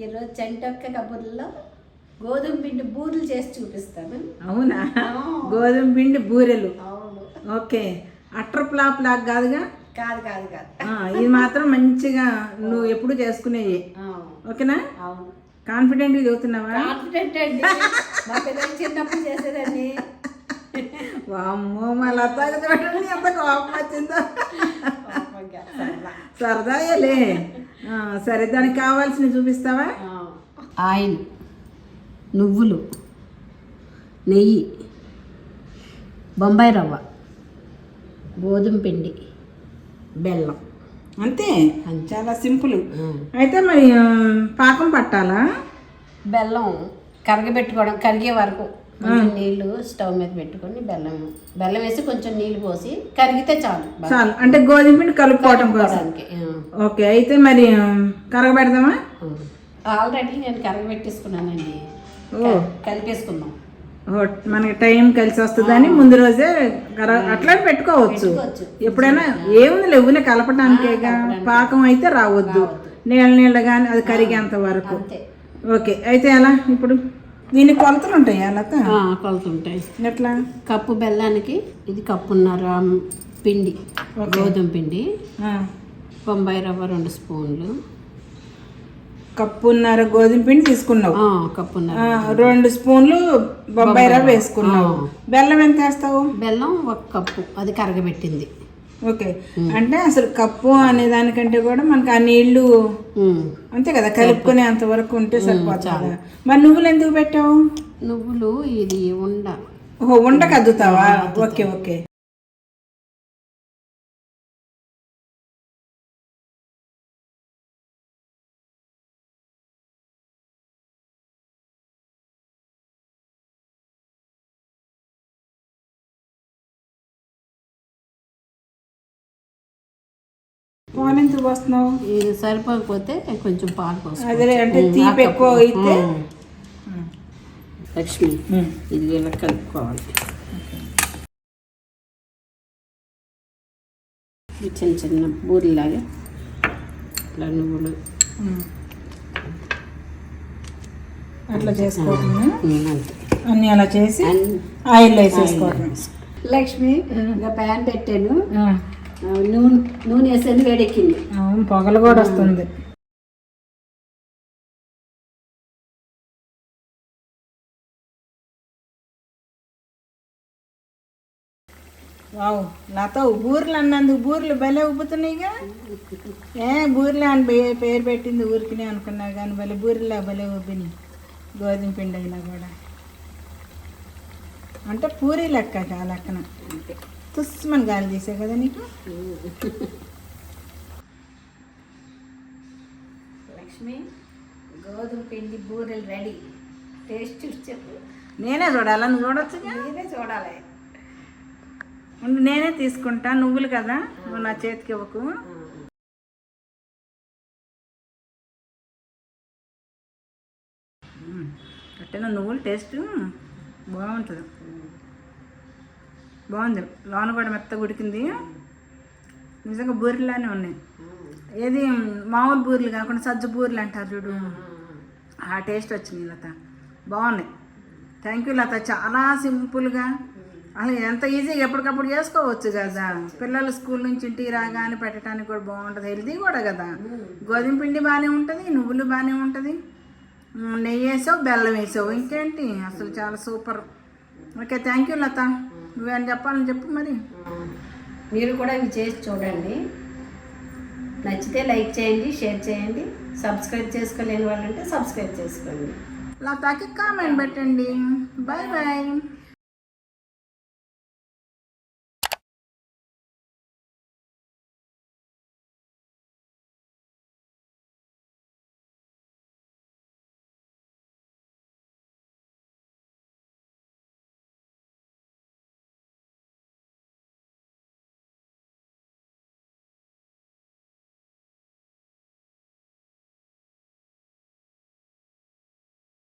ఈరోజు చెంటొక్క కబుర్లో గోధుమ పిండి బూరెలు చేసి చూపిస్తాను. అవునా? గోధుమ పిండి బూరెలు. అవును. ఓకే. అట్టర్ ఫ్లాప్ లాగా కాదుగా? కాదు కాదు కాదు. ఇది మాత్రం మంచిగా నువ్వు ఎప్పుడు చేసుకునేవి ఓకేనా? అవును. కాన్ఫిడెంట్గా చెబుతున్నావా కాన్ఫిడెంట్ అండి. మా పిల్లలు చిన్నప్పుడు చేసేదండి వామ్మో మా చూడండి ఎంత కోపం వచ్చిందో. సరదాయలే. సరే దానికి కావాల్సినవి చూపిస్తావా. ఆయిల్ నువ్వులు నెయ్యి బొంబాయి రవ్వ గోధుమ పిండి బెల్లం. అంతే? చాలా సింపుల్. అయితే మరి పాకం పట్టాలా? బెల్లం కరగబెట్టుకోవడం కరిగే వరకు కొంచెం నీళ్ళు స్టవ్ మీద పెట్టుకొని బెల్లం బెల్లం వేసి కొంచెం నీళ్ళు పోసి కరిగితే చాలు చాలు. అంటే గోధుమ పిండి కలుపుకోవడం కలుపుకోవడానికి. ఓకే అయితే మరి కరగబెడదామా. ఆల్రెడీ నేను కరగబెట్టేసుకున్నానండి. ఓ. కలిపేసుకుందాం. మనకి టైం కలిసి వస్తుందని ముందు రోజే కర అట్లా పెట్టుకోవచ్చు. ఎప్పుడైనా ఏముంది లేవునే కలపడానికేగా పాకం అయితే రావద్దు. నీళ్ళ నీళ్ళ కానీ అది కరిగేంత వరకు. ఓకే అయితే ఎలా ఇప్పుడు? దీనికి కొలతలు ఉంటాయా లత? కొలుతుంటాయి ఎట్లా? కప్పు బెల్లానికి ఇది కప్పున్నర పిండి గోధుమ పిండి బొంబాయి రవ్వ రెండు స్పూన్లు. కప్పున్నర గోధుమ పిండి తీసుకున్నావు? కప్పున్నర రెండు స్పూన్లు బొంబాయి రవ్వ వేసుకున్నావు. బెల్లం ఎంత వేస్తావు? బెల్లం ఒక కప్పు అది కరగబెట్టింది. ఓకే. అంటే అసలు కప్పు అనే దానికంటే కూడా మనకు ఆ నీళ్ళు. అంతే కదా కలుపుకునే అంత వరకు ఉంటే సరిపోతుంది మరి నువ్వులు ఎందుకు పెట్టావు? నువ్వులు ఇది ఉండ. ఓహో ఉండ కద్దుతావా ఓకే ఓకే. పాలు ఎందుకు పోస్తున్నావు? ఇది సరిపోకపోతే కొంచెం పాలు అదే అంటే తీపి ఎక్కువ అయితే లక్ష్మి ఇది ఇలా కలుపుకోవాలి. చిన్న చిన్న బూరెలాగా ఇట్లా నువ్వులు. అట్లా అంతే. అన్ని అలా చేసి అన్ని ఆయిల్ వేసేసుకోవటం లక్ష్మి ఇంకా ప్యాన్ పెట్టాను. నూనె నూనె వేసాను వేడెక్కింది. పొగలు కూడా వస్తుంది. వావ్ లత బూర్లు అన్నందుకు బూర్లు భలే ఉబ్బుతున్నాయిగా. ఏ బూర్లే అని పేరు పెట్టింది ఊరికినే అనుకున్నా కానీ భలే బూరెలా భలే ఉబ్బినాయి గోధుమ పిండి అయినా కూడా. అంటే పూరి లెక్క ఆ లెక్కన. తుస్మని గాలి తీసే కదా నీకు? లక్ష్మి గోధుమ పిండి బూరెలు రెడీ. టేస్ట్ చూసి చెప్పు. నేనే చూడాలా? నువ్వు చూడొచ్చుగా మీరే చూడాలి. నేనే తీసుకుంటా. నువ్వులు కదా? నువ్వు నా చేతికి ఇవ్వకు. మ్మ్. కట్టిన నువ్వులు టేస్ట్ బాగుంటుంది. బాగుంది. లోన కూడా మెత్తగా ఉడికింది. నిజంగా బూరెలానే ఉన్నాయి. ఏది మామూలు బూరెలు కాకుండా సజ్జ బూరెలు అంటారు చూడు. ఆ టేస్ట్ వచ్చింది లత. బాగున్నాయి థ్యాంక్ యూ లత. చాలా సింపుల్గా అసలు ఎంత ఈజీగా ఎప్పటికప్పుడు చేసుకోవచ్చు కదా. పిల్లలు స్కూల్ నుంచి ఇంటికి రాగానే పెట్టడానికి కూడా బాగుంటుంది. హెల్తీ కూడా కదా. గోధుమ పిండి బాగానే ఉంటుంది నువ్వులు బాగానే ఉంటుంది. నెయ్యి వేసావు బెల్లం వేసావు. ఇంకేంటి? అసలు చాలా super. Okay thank you Latha. నువ్వేం చెప్పాలని చెప్పు మరి. మీరు కూడా ఇవి చేసి చూడండి. నచ్చితే లైక్ చేయండి షేర్ చేయండి సబ్స్క్రైబ్ చేసుకోలేని వాళ్ళంటే సబ్స్క్రైబ్ చేసుకోండి. లతాకి కామెంట్ పెట్టండి. Bye bye